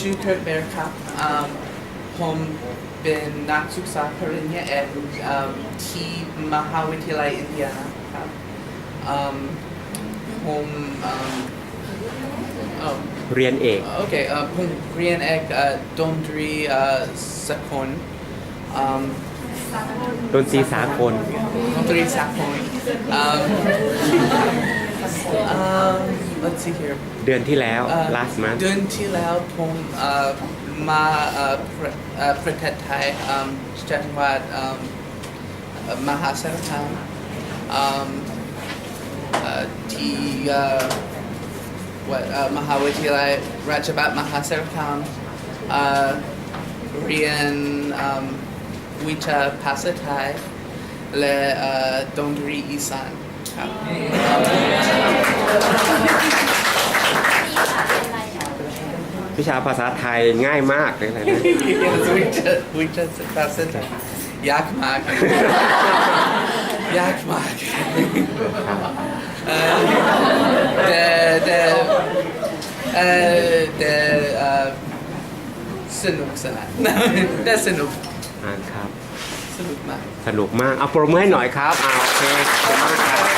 ชื่อเคิร์ตเบร์ครับอืมผมเป็นนักศึกษาปริญญาเอกอืมที่มหาวิทยาลัยอินเดียนะครับอืมผมอืมเอ่อเรียนเอกโอเคเอ่อผมเรียนเอกเอ่อดนตรีเอ่อสากลอืมดนตรีสากลดนตรีสากลอืมอืม let's see here เดือนที่แล้วเอ่อ last month เดือนที่แล้วผมเอ่อมาเอ่อประเอ่อประเทศไทยอืมจังหวัดอืมเอ่อมหาสารคามอืมเอ่อที่เอ่อวัดเอ่อมหาวิทยาลัยราชภัฏมหาสารคามเอ่อเรียนอืมวิชาภาษาไทยและเอ่อดนตรีอีสานครับ วิชาภาษาไทยง่ายมากเลยนะ Yes, we just we just that's it. Yak mak. Yak mak. แต่แต่เอ่อแต่เอ่อสนุกสนานแต่สนุกอ่าครับ สนุกมาก สนุกมาก เอาโปรโมทให้หน่อยครับอ่าโอเคขอบคุณมากครับ